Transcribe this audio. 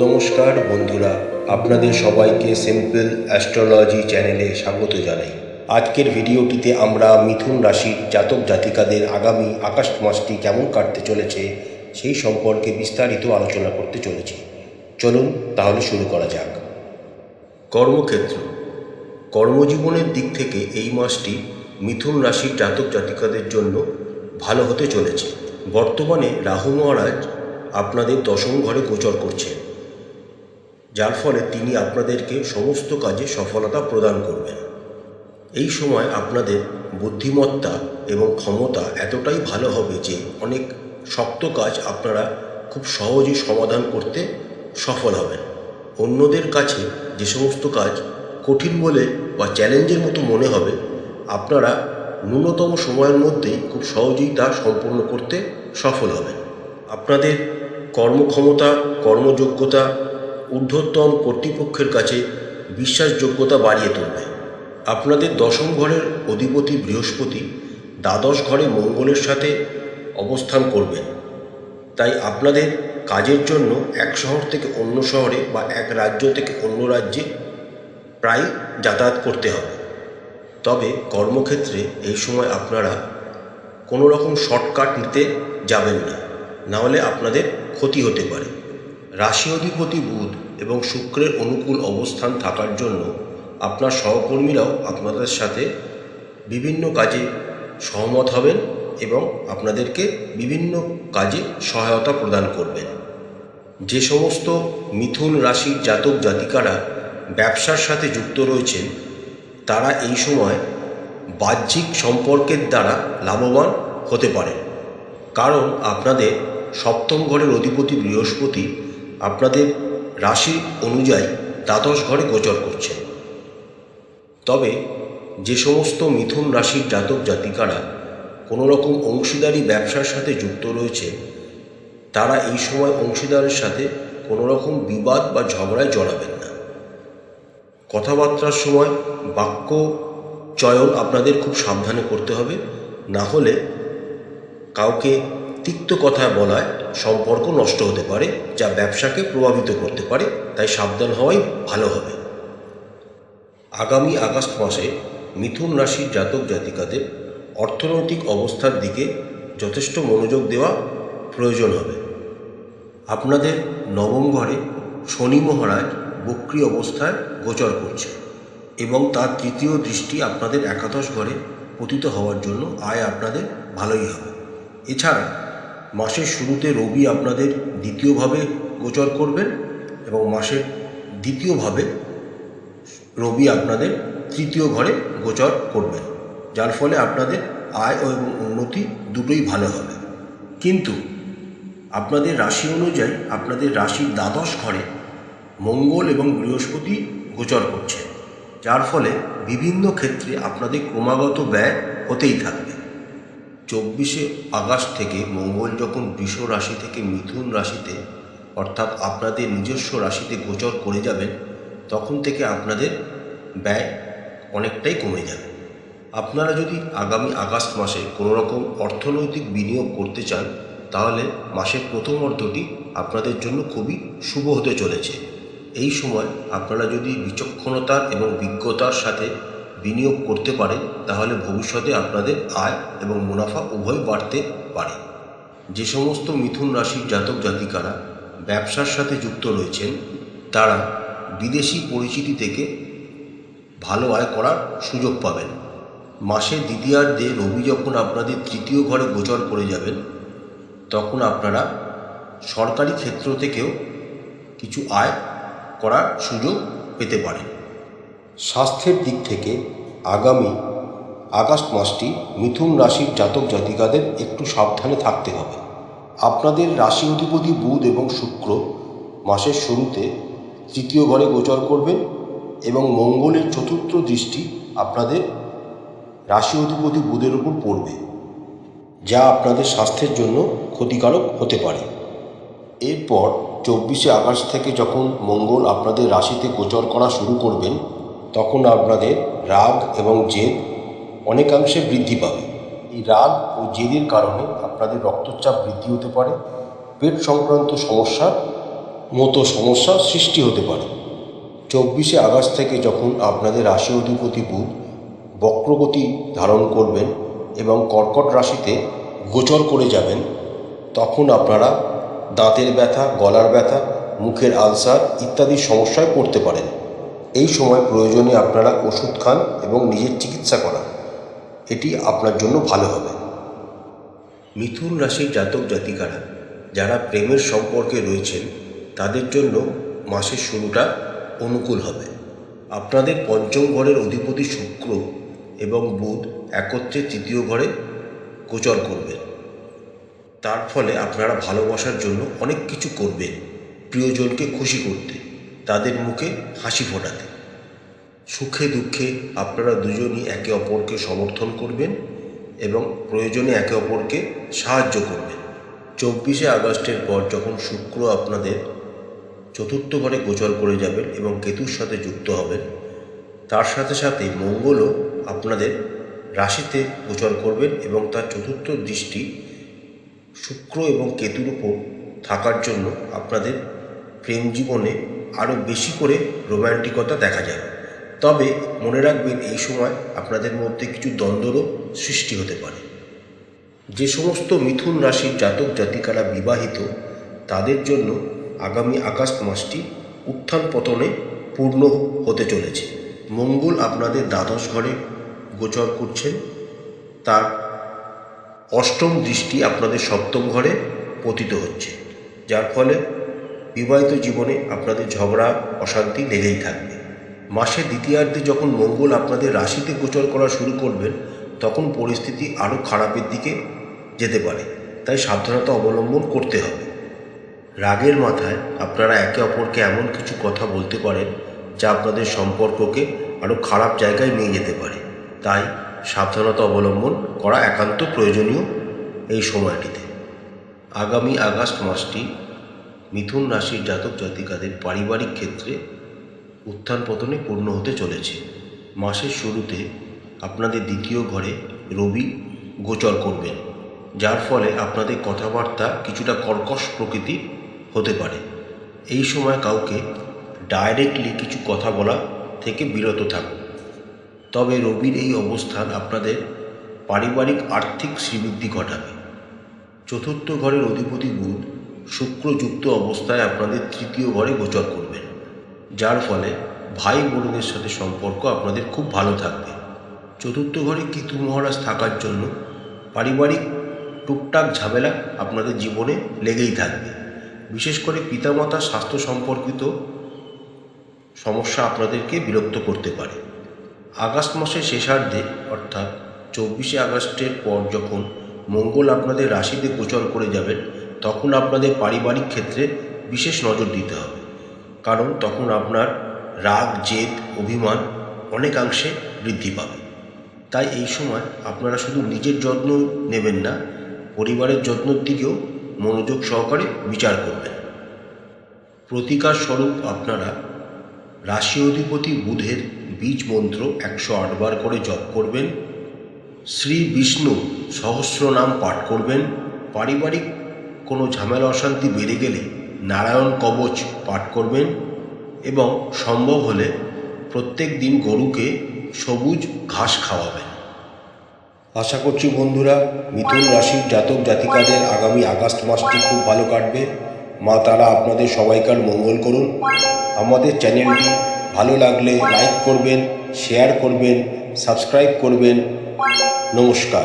নমস্কার বন্ধুরা, আপনাদের সবাইকে সিম্পল অ্যাস্ট্রোলজি চ্যানেলে স্বাগত জানাই। আজকের ভিডিওটিতে আমরা মিথুন রাশির জাতক জাতিকাদের আগামী আকাশ মাসটি কেমন কাটতে চলেছে, সেই সম্পর্কে বিস্তারিত আলোচনা করতে চলেছি। চলুন তাহলে শুরু করা যাক। কর্মক্ষেত্র। কর্মজীবনের দিক থেকে এই মাসটি মিথুন রাশির জাতক জাতিকাদের জন্য ভালো হতে চলেছে। বর্তমানে রাহু মহারাজ আপনাদের দশম ঘরে গোচর করছেন। যার ফলে তিনি আপনাদেরকে সমস্ত কাজে সফলতা প্রদান করবেন। এই সময় আপনাদের বুদ্ধিমত্তা এবং ক্ষমতা এতটাই ভালো হবে যে অনেক শক্ত কাজ আপনারা খুব সহজেই সমাধান করতে সফল হবেন। অন্যদের কাছে যে সমস্ত কাজ কঠিন বলে বা চ্যালেঞ্জের মতো মনে হবে, আপনারা ন্যূনতম সময়ের মধ্যেই খুব সহজেই তা সম্পূর্ণ করতে সফল হবেন। আপনাদের কর্মক্ষমতা, কর্মযোগ্যতা ঊর্ধ্বতন কর্তৃপক্ষের কাছে বিশ্বাসযোগ্যতা বাড়িয়ে তুলবে। আপনাদের দশম ঘরের অধিপতি বৃহস্পতি দ্বাদশ ঘরে মঙ্গলের সাথে অবস্থান করবেন। তাই আপনাদের কাজের জন্য এক শহর থেকে অন্য শহরে বা এক রাজ্য থেকে অন্য রাজ্যে প্রায় যাতায়াত করতে হবে। তবে কর্মক্ষেত্রে এই সময় আপনারা কোনো রকম শর্টকাট নিতে যাবেন না। নাহলে আপনাদের ক্ষতি হতে পারে। রাশি অধিপতি বুধ এবং শুক্রের অনুকূল অবস্থান থাকার জন্য আপনার সহকর্মীরাও আপনাদের সাথে বিভিন্ন কাজে সহমত হবেন এবং আপনাদেরকে বিভিন্ন কাজে সহায়তা প্রদান করবেন। যে সমস্ত মিথুন রাশির জাতক জাতিকারা ব্যবসার সাথে যুক্ত রয়েছেন, তারা এই সময় বাহ্যিক সম্পর্কের দ্বারা লাভবান হতে পারে কারণ আপনাদের সপ্তম ঘরের অধিপতি বৃহস্পতি আপনাদের রাশি অনুযায়ী দ্বাদশ ঘরে গোচর করছেন তবে যে সমস্ত মিথুন রাশির জাতক জাতিকারা কোনো রকম অংশীদারি ব্যবসার সাথে যুক্ত রয়েছে, তারা এই সময় অংশীদারের সাথে কোনো রকম বিবাদ বা ঝগড়ায় জড়াবেন না। কথাবার্তার সময় বাক্য চয়ন আপনাদের খুব সাবধানে করতে হবে, না হলে কাউকে তিক্ত কথা বলায় সম্পর্ক নষ্ট হতে পারে, যা ব্যবসাকে প্রভাবিত করতে পারে, তাই সাবধান হওয়াই ভালো হবে। আগামী আগস্ট মাসে মিথুন রাশির জাতক জাতিকাদের অর্থনৈতিক অবস্থার দিকে যথেষ্ট মনোযোগ দেওয়া প্রয়োজন হবে। আপনাদের নবম ঘরে শনি মহারাজ বক্রি অবস্থায় গোচর করছে এবং তার তৃতীয় দৃষ্টি আপনাদের একাদশ ঘরে পতিত হওয়ার জন্য আয় আপনাদের ভালোই হবে। এছাড়া মাসের শুরুতে রবি আপনাদের দ্বিতীয়ভাবে গোচর করবেন এবং মাসের দ্বিতীয়ভাবে রবি আপনাদের তৃতীয় ঘরে গোচর করবেন। যার ফলে আপনাদের আয় এবং উন্নতি দুটোই ভালো হবে। কিন্তু আপনাদের রাশি অনুযায়ী আপনাদের রাশির দ্বাদশ ঘরে মঙ্গল এবং বৃহস্পতি গোচর করছে, যার ফলে বিভিন্ন ক্ষেত্রে আপনাদের ক্রমাগত ব্যয় হতেই থাকবে। চব্বিশে আগস্ট থেকে মঙ্গল যখন বৃষ রাশি থেকে মিথুন রাশিতে, অর্থাৎ আপনাদের নিজস্ব রাশিতে গোচর করে যাবেন, তখন থেকে আপনাদের ব্যয় অনেকটাই কমে যাবে। আপনারা যদি আগামী আগস্ট মাসে কোনো রকম অর্থনৈতিক বিনিয়োগ করতে চান, তাহলে মাসের প্রথম অর্ধটি আপনাদের জন্য খুবই শুভ হতে চলেছে। এই সময় আপনারা যদি বিচক্ষণতার এবং বিজ্ঞতার সাথে বিনিয়োগ করতে পারেন তাহলে ভবিষ্যতে আপনাদের আয় এবং মুনাফা উভয় বাড়তে পারে। যে সমস্ত মিথুন রাশির জাতক জাতিকারা ব্যবসার সাথে যুক্ত রয়েছেন, তারা বিদেশি পরিচিতি থেকে ভালো আয় করার সুযোগ পাবেন। মাসের দ্বিতীয়ার্ধে রবি যখন আপনাদের তৃতীয় ঘরে গোচর করে যাবেন, তখন আপনারা সরকারি ক্ষেত্র থেকেও কিছু আয় করার সুযোগ পেতে পারেন। স্বাস্থ্যের দিক থেকে আগামী আগস্ট মাসটি মিথুন রাশির জাতক জাতিকাদের একটু সাবধানে থাকতে হবে। আপনাদের রাশি অধিপতি বুধ এবং শুক্র মাসের শুরুতে তৃতীয় ঘরে গোচর করবেন এবং মঙ্গলের চতুর্থ দৃষ্টি আপনাদের রাশি অধিপতি বুধের উপর পড়বে, যা আপনাদের স্বাস্থ্যের জন্য ক্ষতিকারক হতে পারে। এরপর চব্বিশে আগস্ট থেকে যখন মঙ্গল আপনাদের রাশিতে গোচর করা শুরু করবেন তখন আপনাদের রাগ এবং জেদ অনেকাংশে বৃদ্ধি পাবে। এই রাগ ও জেদের কারণে আপনাদের রক্তচাপ বৃদ্ধি হতে পারে, পেট সংক্রান্ত সমস্যার মতো সমস্যার সৃষ্টি হতে পারে। চব্বিশে আগস্ট থেকে যখন আপনাদের রাশি অধিপতি বুধ বক্রগতি ধারণ করবেন এবং কর্কট রাশিতে গোচর করে যাবেন, তখন আপনারা দাঁতের ব্যথা, গলার ব্যথা, মুখের আলসার ইত্যাদি সমস্যায় পড়তে পারেন। এই সময় প্রয়োজনে আপনারা ওষুধ খান এবং নিজের চিকিৎসা করান। এটি আপনার জন্য ভালো হবে। মিথুন রাশির জাতক জাতিকারা যারা প্রেমের সম্পর্কে রয়েছেন, তাদের জন্য মাসের শুরুটা অনুকূল হবে। আপনাদের পঞ্চম ঘরের অধিপতি শুক্র এবং বুধ একত্রে তৃতীয় ঘরে গোচর করবেন। তার ফলে আপনারা ভালোবাসার জন্য অনেক কিছু করবেন, প্রিয়জনকে খুশি করতে। তাদের মুখে হাসি ফোটাতে। সুখে দুঃখে আপনারা দুজনই একে অপরকে সমর্থন করবেন এবং প্রয়োজনে একে অপরকে সাহায্য করবেন। চব্বিশে আগস্টের পর যখন শুক্র আপনাদের চতুর্থ ঘরে গোচর করে যাবেন এবং কেতুর সাথে যুক্ত হবেন, তার সাথে সাথে মঙ্গলও আপনাদের রাশিতে গোচর করবেন এবং তার চতুর্থ দৃষ্টি শুক্র এবং কেতুর উপর থাকার জন্য আপনাদের প্রেম জীবনে আরও বেশি করে রোম্যান্টিকতা দেখা যায়। তবে মনে রাখবেন, এই সময় আপনাদের মধ্যে কিছু দ্বন্দ্বরও সৃষ্টি হতে পারে। যে সমস্ত মিথুন রাশির জাতক জাতিকারা বিবাহিত, তাদের জন্য আগামী আগস্ট মাসটি উত্থান পতনে পূর্ণ হতে চলেছে। মঙ্গল আপনাদের দ্বাদশ ঘরে গোচর করছেন। তার অষ্টম দৃষ্টি আপনাদের সপ্তম ঘরে পতিত হচ্ছে। যার ফলে বিবাহিত জীবনে আপনাদের ঝগড়া, অশান্তি লেগেই থাকবে। মাসের দ্বিতীয়ার্ধে যখন মঙ্গল আপনাদের রাশিতে গোচর করা শুরু করবেন, তখন পরিস্থিতি আরও খারাপের দিকে যেতে পারে। তাই সাবধানতা অবলম্বন করতে হবে। রাগের মাথায় আপনারা একে অপরকে এমন কিছু কথা বলতে পারেন, যা আপনাদের সম্পর্ককে আরও খারাপ জায়গায় নিয়ে যেতে পারে। তাই সাবধানতা অবলম্বন করা একান্ত প্রয়োজনীয় এই সময়টিতে। আগামী আগস্ট মাসটি মিথুন রাশির জাতক জাতিকাদের পারিবারিক ক্ষেত্রে উত্থান পতনে পূর্ণ হতে চলেছে। মাসের শুরুতে আপনাদের দ্বিতীয় ঘরে রবি গোচর করবেন, যার ফলে আপনাদের কথাবার্তা কিছুটা কর্কশ প্রকৃতির হতে পারে। এই সময় কাউকে ডাইরেক্টলি কিছু কথা বলা থেকে বিরত থাকুন। তবে রবির এই অবস্থান আপনাদের পারিবারিক আর্থিক শ্রীবৃদ্ধি ঘটাবে। চতুর্থ ঘরের অধিপতি বুধ শুক্রযুক্ত অবস্থায় আপনাদের তৃতীয় ঘরে গোচর করবেন যার ফলে ভাই বোনদের সাথে সম্পর্ক আপনাদের খুব ভালো থাকবে। চতুর্থ ঘরে কেতু মহারাজ থাকার জন্য পারিবারিক টুকটাক ঝামেলা আপনাদের জীবনে লেগেই থাকবে। বিশেষ করে পিতামাতার স্বাস্থ্য সম্পর্কিত সমস্যা আপনাদেরকে বিরক্ত করতে পারে। আগস্ট মাসের শেষার্ধে, অর্থাৎ চব্বিশে আগস্টের পর যখন মঙ্গল আপনাদের রাশিতে গোচর করে যাবেন তখন আপনাদের পারিবারিক ক্ষেত্রে বিশেষ নজর দিতে হবে। কারণ তখন আপনার রাগ, জেদ, অভিমান অনেকাংশে বৃদ্ধি পাবে। তাই এই সময় আপনারা শুধু নিজের যত্ন নেবেন না, পরিবারের যত্নের দিকেও মনোযোগ সহকারে বিচার করবেন। প্রতিকার স্বরূপ আপনারা রাশি অধিপতি বুধের বীজ মন্ত্র একশো আটবার করে জপ করবেন, শ্রী বিষ্ণু সহস্র নাম পাঠ করবেন, পারিবারিক কোনো ঝামেলা অশান্তি বেড়ে গেলে নারায়ণ কবচ পাঠ করবেন এবং সম্ভব হলে প্রত্যেক দিন গরুকে সবুজ ঘাস খাওয়াবেন। আশা করছি বন্ধুরা, মিথুন রাশির জাতক জাতিকাদের আগামী আগস্ট মাসটি খুব ভালো কাটবে। মা তারা আপনাদের সবাইকার মঙ্গল করুন। আমাদের চ্যানেলটি ভালো লাগলে লাইক করবেন, শেয়ার করবেন, সাবস্ক্রাইব করবেন। নমস্কার।